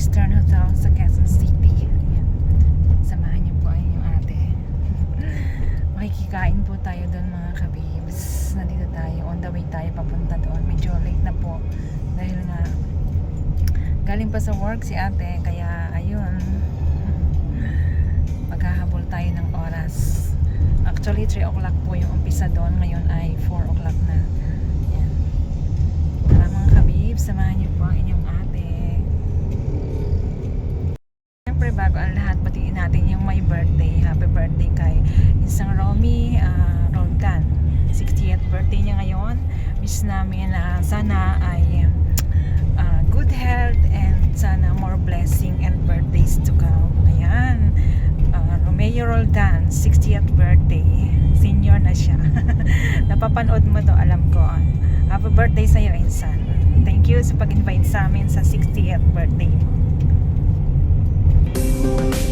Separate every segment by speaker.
Speaker 1: Eastern Hotel sa Quezon City. Samahan niyo po ang inyong ate. Makikikain po tayo doon mga kabibs. Nandito tayo. On the way tayo papunta doon. Medyo late na po. Dahil nga galing pa sa work si ate. Kaya ayun. Maghahabol tayo ng oras. Actually 3 o'clock po yung umpisa doon. Ngayon ay 4 o'clock na. Ayan. Tara mga kabibs. Samahan niyo po ang inyong ate. Siyempre bago ang lahat, batiin natin yung my birthday. Happy birthday kay Isang Romy uh, Roldan. 60th birthday niya ngayon. Wish namin na sana ay uh, good health and sana more blessing and birthdays to come. Ayan. Uh, Romeo Roldan, 60th birthday. Senior na siya. Napapanood mo to, alam ko. Happy birthday sa'yo, Insan. Thank you sa pag-invite sa amin sa 60th birthday mo.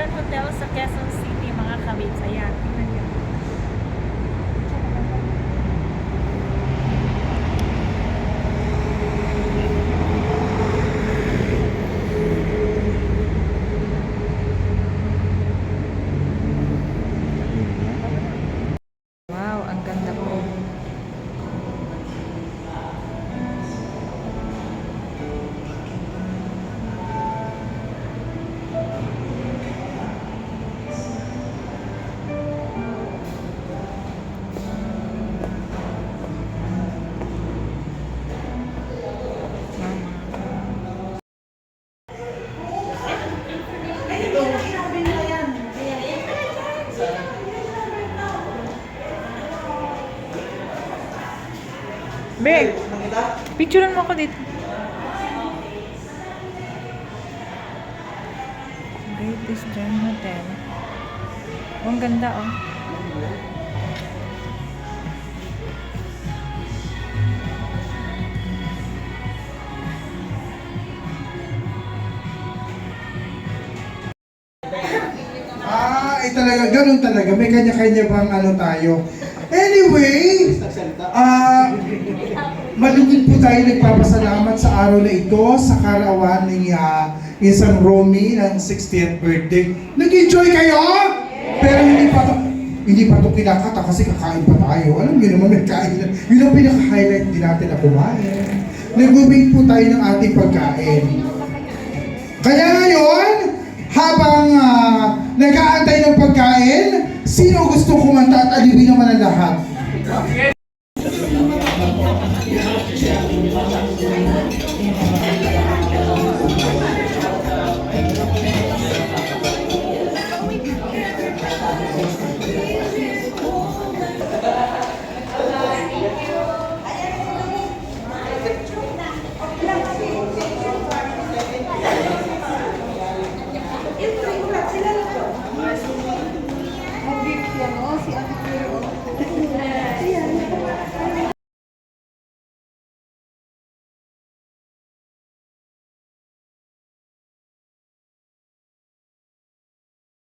Speaker 1: Eastern Hotel sa Quezon City, mga kabits. Ayan, tingnan niyo. Beg, picturean mo ako dito. Great Eastern Hotel. Oh, ang ganda oh.
Speaker 2: Ah, eh talaga, ganun talaga. May kanya-kanya bang ano tayo. Anyway, ah, malugod po tayo nagpapasalamat sa araw na ito sa karawan ni ah, isang Romy ng 60th birthday. Nag-enjoy kayo? Pero hindi pa to, hindi pa to kinakata kasi kakain pa tayo. Alam niyo naman, may kain na. Yun ang pinaka-highlight din natin na kumain. Nag-wait po tayo ng ating pagkain. Kaya ngayon, habang uh, nag-aantay ng pagkain, sino gusto kumanta at aliwin naman ang lahat?